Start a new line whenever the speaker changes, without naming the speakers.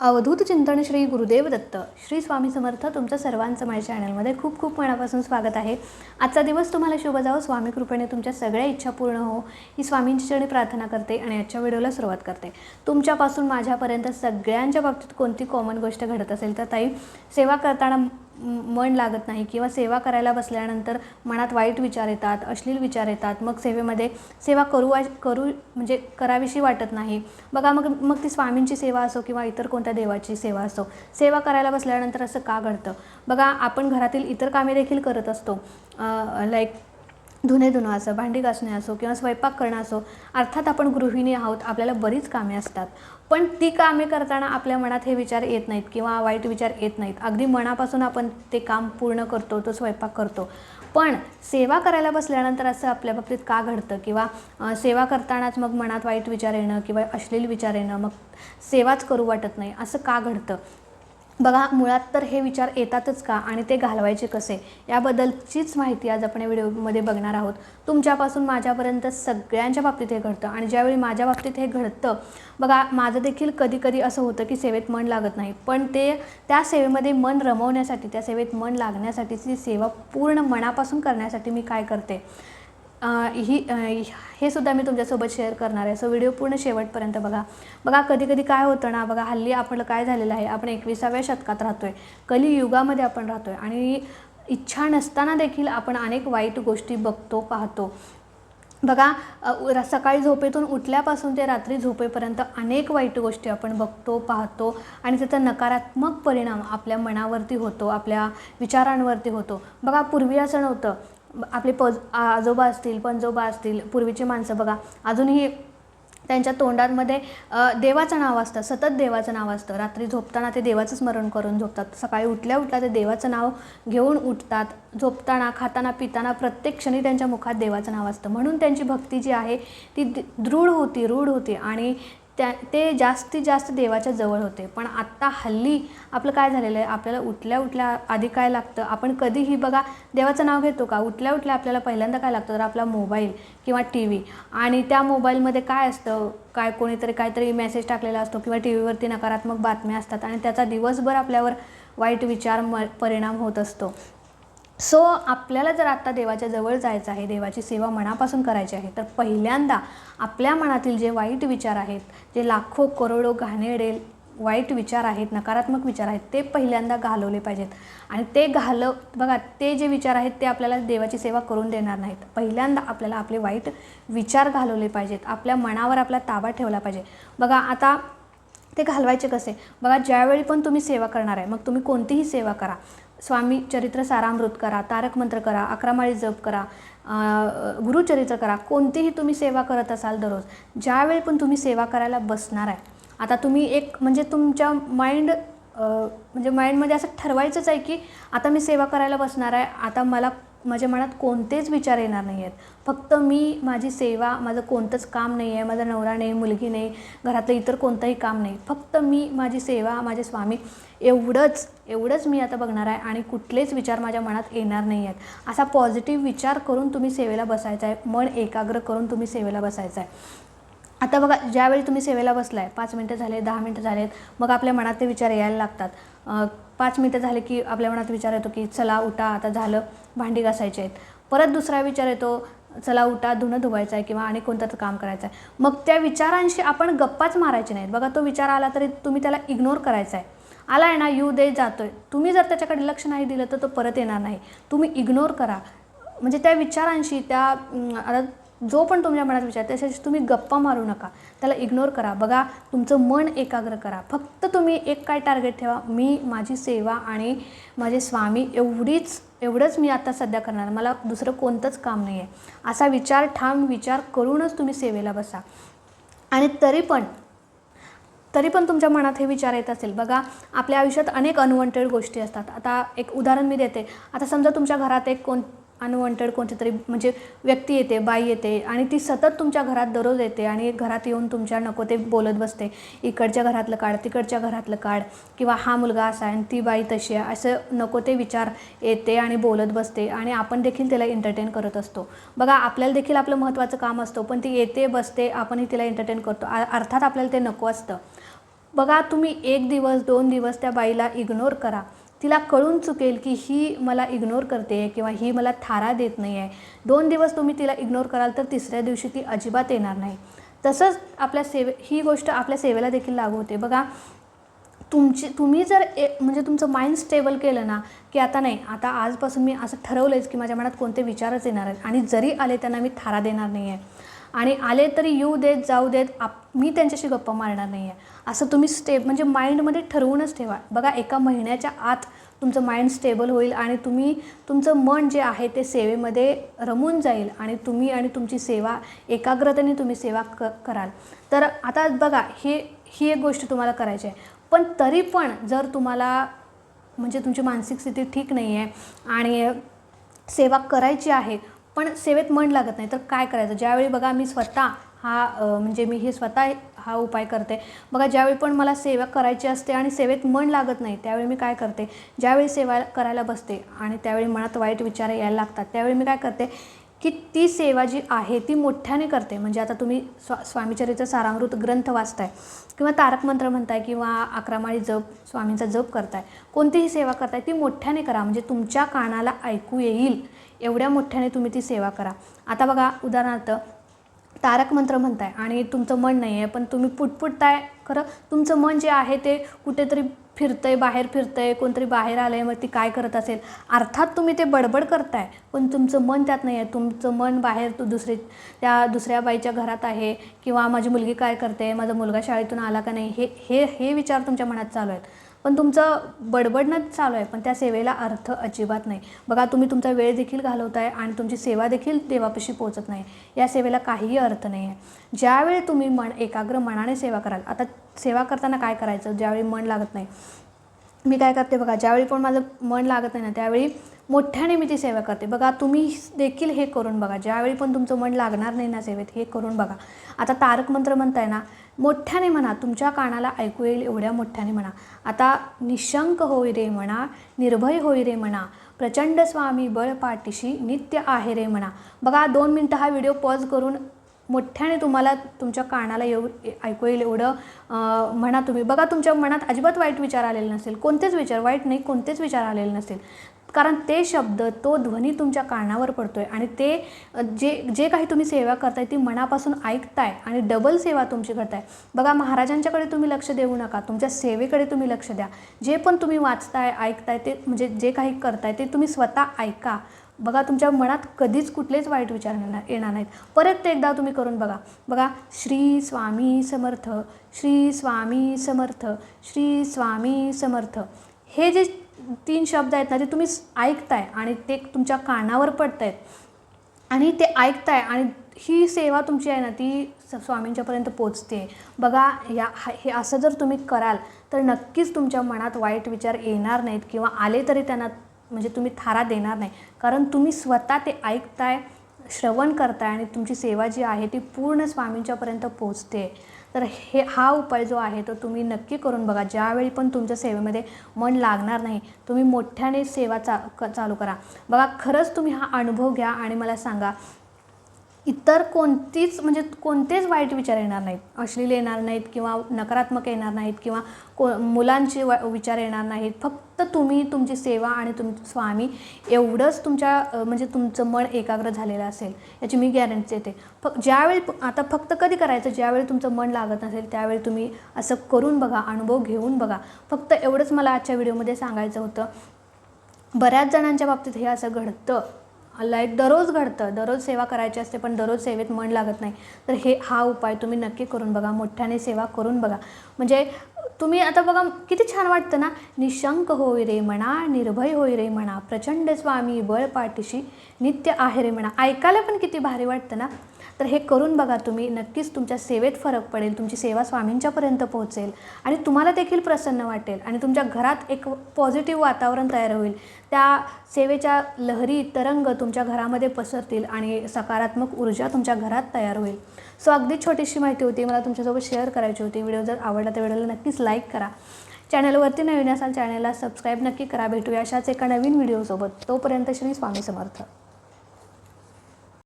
अवधूत चिंतन श्री गुरुदेव दत्त. श्री स्वामी समर्थ तुमचं सर्वांचं माझ्या चॅनलमध्ये खूप खूप मनापासून स्वागत आहे. आजचा दिवस तुम्हाला शुभ जावो. स्वामी कृपेने तुमच्या सगळ्या इच्छा पूर्ण हो. ही स्वामींची चरणी प्रार्थना करते आणि आजच्या व्हिडिओला सुरुवात करते. तुमच्यापासून माझ्यापर्यंत सगळ्यांच्या बाबतीत कोणती कॉमन गोष्ट घडत असेल तर ताई सेवा करताना मन लागत नाही किंवा सेवा करायला बसल्यानंतर मनात वाईट विचार येतात अश्लील विचार येतात. मग सेवेमध्ये सेवा करू करू म्हणजे करावीशी वाटत नाही. बघा मग मग ती स्वामींची सेवा असो किंवा इतर कोणत्या देवाची सेवा असो सेवा करायला बसल्यानंतर असं का घडतं? बघा आपण घरातील इतर कामे देखील करत असतो. लाईक धुणे धुणं असो भांडी घासणे असो किंवा स्वयंपाक करणं असो अर्थात आपण गृहिणी आहोत आपल्याला बरीच कामे असतात. पण ती कामे करताना आपल्या मनात हे विचार येत नाहीत किंवा वाईट विचार येत नाहीत. अगदी मनापासून आपण ते काम पूर्ण करतो तो स्वयंपाक करतो. पण सेवा करायला बसल्यानंतर असं आपल्या बाबतीत का घडतं? किंवा सेवा करतानाच मग मनात वाईट विचार येणं किंवा अश्लील विचार येणं मग सेवाच करू वाटत नाही असं का घडतं? बघा मुळात तर हे विचार येतातच का आणि ते घालवायचे कसे? याबद्दलचीच माहिती आज आपण या व्हिडिओमध्ये बघणार आहोत. तुमच्यापासून माझ्यापर्यंत सगळ्यांच्या बाबतीत हे घडतं आणि ज्यावेळी माझ्या बाबतीत हे घडतं बघा माझं देखील कधी कधी असं होतं की सेवेत मन लागत नाही. पण ते त्या सेवेमध्ये मन रमवण्यासाठी त्या सेवेत मन लागण्यासाठी ती सेवा पूर्ण मनापासून करण्यासाठी मी काय करते? ही हे सुद्धा मी तुमच्यासोबत शेअर करणार आहे. सो व्हिडिओ पूर्ण शेवटपर्यंत बघा. बघा कधी कधी काय होतं ना बघा हल्ली आपलं काय झालेलं आहे आपण एकविसाव्या शतकात राहतो आहे कलियुगामध्ये आपण राहतो आहे आणि इच्छा नसताना देखील आपण अनेक वाईट गोष्टी बघतो पाहतो. बघा सकाळी झोपेतून उठल्यापासून ते रात्री झोपेपर्यंत अनेक वाईट गोष्टी आपण बघतो पाहतो. आणि त्याचा नकारात्मक परिणाम आपल्या मनावरती होतो आपल्या विचारांवरती होतो. बघा पूर्वी असं नव्हतं. आपले पज आजोबा असतील पणजोबा असतील पूर्वीची माणसं बघा अजूनही त्यांच्या तोंडांमध्ये देवाचं नाव असतं सतत देवाचं नाव असतं. रात्री झोपताना ते देवाचं स्मरण करून झोपतात. सकाळी उठल्या उठल्या ते देवाचं नाव घेऊन उठतात. झोपताना खाताना पिताना प्रत्येक क्षणी त्यांच्या मुखात देवाचं नाव असतं. म्हणून त्यांची भक्ती जी आहे ती दृढ होती रूढ होती. आणि त्या ते जास्तीत जास्त देवाच्या जवळ होते. पण आत्ता हल्ली आपलं काय झालेलं आहे? आपल्याला उठल्या उठल्या आधी काय लागतं? आपण कधीही बघा देवाचं नाव घेतो का? उठल्या उठल्या आपल्याला पहिल्यांदा काय लागतं? तर आपला मोबाईल किंवा टी व्ही आणि त्या मोबाईलमध्ये काय असतं? काय कोणीतरी काहीतरी मेसेज टाकलेला असतो किंवा टी व्हीवरती नकारात्मक बातम्या असतात आणि त्याचा दिवसभर आपल्यावर वाईट विचार म परिणाम होत असतो. सो आपल्याला जर आत्ता देवाच्या जवळ जायचं आहे देवाची सेवा मनापासून करायची आहे तर पहिल्यांदा आपल्या मनातील जे वाईट विचार आहेत जे लाखो करोडो घाणेरडे वाईट विचार आहेत नकारात्मक विचार आहेत ते पहिल्यांदा घालवले पाहिजेत. आणि ते घालव बघा ते जे विचार आहेत ते आपल्याला देवाची सेवा करून देणार नाहीत. पहिल्यांदा आपल्याला आपले वाईट विचार घालवले पाहिजेत. आपल्या मनावर आपला ताबा ठेवला पाहिजे. बघा आता ते घालवायचे कसे? बघा ज्यावेळी पण तुम्ही सेवा करणार आहे मग तुम्ही कोणतीही सेवा करा. स्वामी चरित्र सारामृत करा तारक मंत्र करा अकरामाळी जप करा गुरुचरित्र करा कोणतीही तुम्ही सेवा करत असाल दररोज ज्यावेळी पण तुम्ही सेवा करायला बसणार आहे आता तुम्ही एक म्हणजे तुमच्या माइंड म्हणजे माइंडमध्ये असं ठरवायचंच आहे की आता मी सेवा करायला बसणार आहे आता मला माझ्या मनात कोणतेच विचार येणार नाही आहेत फक्त मी माझी सेवा माझं कोणतंच काम नाही आहे माझा नवरा नाही मुलगी नाही घरातलं इतर कोणतंही काम नाही. फक्त मी माझी सेवा माझे स्वामी एवढंच एवढंच मी आता बघणार आहे आणि कुठलेच विचार माझ्या मनात येणार नाही आहेत असा पॉझिटिव्ह विचार करून तुम्ही सेवेला बसायचा आहे. मन एकाग्र करून तुम्ही सेवेला बसायचं आहे. आता बघा ज्यावेळी तुम्ही सेवेला बसलाय पाच मिनटं झाले दहा मिनटं झालेत मग आपल्या मनात ते विचार यायला लागतात. पाच मिनटं झाले की आपल्या मनात विचार येतो की चला उठा आता झालं भांडी घासायचे आहेत. परत दुसरा विचार येतो चला उठा धुणं धुवायचं आहे किंवा आणि कोणतं काम करायचं आहे मग त्या विचारांशी आपण गप्पाच मारायचे नाहीत. बघा तो विचार आला तरी तुम्ही त्याला इग्नोर करायचा आहे आला आहे ना यू दे जातोय. तुम्ही जर त्याच्याकडे लक्ष नाही दिलं तर तो परत येणार नाही. तुम्ही इग्नोर करा. म्हणजे त्या विचारांशी त्या आता जो पण तुमच्या मनात विचार त्याच्याशी तुम्ही गप्पा मारू नका. त्याला इग्नोर करा. बघा तुमचं मन एकाग्र करा. फक्त तुम्ही एक काय टार्गेट ठेवा? मी माझी सेवा आणि माझे स्वामी एवढीच एवढंच मी आता सध्या करणार. मला दुसरं कोणतंच काम नाही आहे असा विचार ठाम विचार करूनच तुम्ही सेवेला बसा. आणि तरी पण तरी पण तुमच्या मनात हे विचार येत असेल. बघा आपल्या आयुष्यात अनेक अनवॉन्टेड गोष्टी असतात. आता एक उदाहरण मी देते. आता समजा तुमच्या घरात एक कोण अनवॉन्टेड कोणती तरी म्हणजे व्यक्ती येते बाई येते आणि ती सतत तुमच्या घरात दररोज येते आणि घरात येऊन तुमच्या नको ते बोलत बसते. इकडच्या घरातलं काढ तिकडच्या घरातलं काढ किंवा हा मुलगा असा आहे आणि ती बाई तशी आहे असं नको ते विचार येते आणि बोलत बसते आणि आपण देखील त्याला एंटरटेन करत असतो. बघा आपल्याला देखील आपलं महत्त्वाचं काम असतं पण ती येते बसते आपणही तिला एंटरटेन करतो. अर्थात आपल्याला ते नको असतं. बघा तुम्ही एक दिवस दोन दिवस त्या बाईला इग्नोर करा. तिला कळून चुकेल की ही मला इग्नोर करते आहे किंवा ही मला थारा देत नाही आहे दोन दिवस तुम्ही तिला इग्नोर कराल तर तिसऱ्या दिवशी ती अजिबात येणार नाही. तसंच आपल्या सेवे ही गोष्ट आपल्या सेवेला देखील लागू होते. बघा तुमची तुम्ही जर ए म्हणजे तुमचं माइंड स्टेबल केलं ना की आता नाही आता आजपासून मी असं ठरवलंच की माझ्या मनात कोणते विचारच येणार आहेत आणि जरी आले त्यांना मी थारा देणार नाही आहे आणि आले तरी येऊ देत जाऊ देत आप मी त्यांच्याशी गप्पा मारणार नाही आहे असं तुम्ही स्टेप म्हणजे माइंडमध्ये ठरवूनच ठेवा. बघा एका महिन्याच्या आत तुमचं माइंड स्टेबल होईल आणि तुम्ही तुमचं मन जे आहे ते सेवेमध्ये रमून जाईल आणि तुम्ही आणि तुमची सेवा एकाग्रतेने तुम्ही सेवा क कराल. तर आता बघा हे ही एक गोष्ट तुम्हाला करायची आहे. पण तरी पण जर तुम्हाला म्हणजे तुमची मानसिक स्थिती ठीक नाही आहे आणि सेवा करायची आहे पण सेवेत मन लागत नाही. तर काय करायचं? ज्यावेळी बघा मी स्वतः हा म्हणजे मी हे स्वतः हा उपाय करते. बघा ज्यावेळी पण मला सेवा करायची असते आणि सेवेत मन लागत नाही त्यावेळी मी काय करते? ज्यावेळी सेवा करायला बसते आणि त्यावेळी मनात वाईट विचार यायला लागतात त्यावेळी मी काय करते की ती सेवा जी आहे ती मोठ्याने करते. म्हणजे आता तुम्ही स्वा स्वामीचरित्र सारामृत ग्रंथ वाचताय किंवा तारक मंत्र म्हणताय किंवा अकरामाळी जप स्वामींचा जप करताय. कोणतीही सेवा करताय ती मोठ्याने करा. म्हणजे तुमच्या कानाला ऐकू येईल. एवढ्या मोठ्याने तुम्ही ती सेवा करा. आता बघा उदाहरणार्थ तारक मंत्र म्हणताय आणि तुमचं मन नाही आहे पण तुम्ही पुटपुटताय खरं? तुमचं मन जे आहे ते कुठेतरी फिरतंय बाहेर फिरतंय कोणतरी बाहेर आलं आहे मग ती काय करत असेल? अर्थात तुम्ही ते बडबड करताय पण तुमचं मन त्यात नाही आहे. तुमचं मन बाहेर तू दुसरी त्या दुसऱ्या बाईच्या घरात आहे किंवा माझी मुलगी काय करते माझा मुलगा शाळेतून आला का नाही हे हे हे विचार तुमच्या मनात चालू आहेत. पण तुमचं बडबडणंच चालू आहे पण त्या सेवेला अर्थ अजिबात नाही. बघा तुम्ही तुमचा वेळ देखील घालवताय आणि तुमची सेवा देखील देवापाशी पोहोचत नाही. या सेवेला काहीही अर्थ नाही आहे. ज्यावेळी तुम्ही मन एकाग्र मनाने सेवा कराल आता सेवा करताना काय करायचं? ज्यावेळी मन लागत नाही. मी काय करते बघा ज्यावेळी पण माझं मन लागत नाही ना त्यावेळी मोठ्याने मी ती सेवा करते. बघा तुम्ही देखील हे करून बघा. ज्यावेळी पण तुमचं मन लागणार नाही ना सेवेत हे करून बघा. आता तारक मंत्र म्हणताय ना मोठ्याने म्हणा तुमच्या कानाला ऐकू येईल एवढ्या मोठ्याने म्हणा. आता निशंक होई रे म्हणा निर्भय होई रे म्हणा प्रचंड स्वामी बळ पाठीशी नित्य आहे रे म्हणा. बघा दोन मिनटं हा व्हिडिओ पॉज करून मोठ्याने तुम्हाला तुमच्या कानाला येऊ ऐकू येईल एवढं म्हणा तुम्ही. बघा तुमच्या मनात अजिबात वाईट विचार आलेले नसेल. कोणतेच विचार वाईट नाही कोणतेच विचार आलेले नसेल. कारण ते शब्द तो ध्वनी तुमच्या कानावर पडतोय आणि ते जे जे काही तुम्ही सेवा करताय ती मनापासून ऐकताय आणि डबल सेवा तुमची करताय. बघा महाराजांच्याकडे तुम्ही लक्ष देऊ नका तुमच्या सेवेकडे तुम्ही लक्ष द्या. जे पण तुम्ही वाचताय ऐकताय ते म्हणजे जे काही करताय ते तुम्ही स्वतः ऐका. बघा तुमच्या मनात कधीच कुठलेच वाईट विचार येणार नाहीत. परत ते एकदा तुम्ही करून बघा. बघा श्री स्वामी समर्थ श्री स्वामी समर्थ श्री स्वामी समर्थ. हे जे तीन शब्द आहेत ना ते तुम्ही ऐकताय आणि ते तुमच्या कानावर पडत आहेत आणि ते ऐकताय आणि ही सेवा तुमची आहे ना ती स- स्वामींच्यापर्यंत पोचते. बघा या हे असं जर तुम्ही कराल तर नक्कीच तुमच्या मनात वाईट विचार येणार नाहीत किंवा आले तरी त्यांना म्हणजे तुम्ही थारा देणार नाही. कारण तुम्ही स्वतः ते ऐकताय श्रवण करताय आणि तुमची सेवा जी आहे ती पूर्ण स्वामींच्यापर्यंत पोचते. तर हे हा उपाय जो आहे तो तुम्ही नक्की करून बघा. ज्यावेळी पण तुमच्या सेवेमध्ये मन लागणार नाही तुम्ही मोठ्याने सेवा चा क चालू करा. बघा खरंच तुम्ही हा अनुभव घ्या आणि मला सांगा इतर कोणतीच म्हणजे कोणतेच वाईट विचार येणार नाहीत. अश्लील येणार नाहीत किंवा नकारात्मक येणार नाहीत किंवा को मुलांचे वा विचार येणार नाहीत. फक्त तुम्ही तुमची सेवा आणि तुम स्वामी एवढंच तुमच्या म्हणजे तुमचं मन एकाग्र झालेलं असेल याची मी गॅरंटी देते. फक्त ज्यावेळी आता फक्त कधी करायचं? ज्यावेळी तुमचं मन लागत नसेल त्यावेळी तुम्ही असं करून बघा अनुभव घेऊन बघा. फक्त एवढंच मला आजच्या व्हिडिओमध्ये सांगायचं होतं. बऱ्याच जणांच्या बाबतीत हे असं घडतं. लाईक दररोज घडतं दररोज सेवा करायची असते पण दररोज सेवेत मन लागत नाही. तर हे हा उपाय तुम्ही नक्की करून बघा मोठ्याने सेवा करून बघा. म्हणजे तुम्ही आता बघा किती छान वाटतं ना? निशंक होई रे म्हणा निर्भय होई रे म्हणा प्रचंड स्वामी बळ पाठीशी नित्य आहे रे म्हणा. ऐकायला पण किती भारी वाटतं ना? तर हे करून बघा तुम्ही. नक्कीच तुमच्या सेवेत फरक पडेल तुमची सेवा स्वामींच्यापर्यंत पोहोचेल आणि तुम्हाला देखील प्रसन्न वाटेल आणि तुमच्या घरात एक पॉझिटिव्ह वातावरण तयार होईल. त्या सेवेच्या लहरी तरंग तुमच्या घरामध्ये पसरतील आणि सकारात्मक ऊर्जा तुमच्या घरात तयार होईल. सो अगदी छोटीशी माहिती होती. मला तुमच्यासोबत शेअर करायची होती. व्हिडिओ जर आवडला तर व्हिडिओला नक्कीच लाईक करा. चॅनलवरती नवीन असाल चॅनलला सबस्क्राईब नक्की करा. भेटूया अशाच एका नवीन व्हिडिओसोबत. तोपर्यंत श्री स्वामी समर्थ.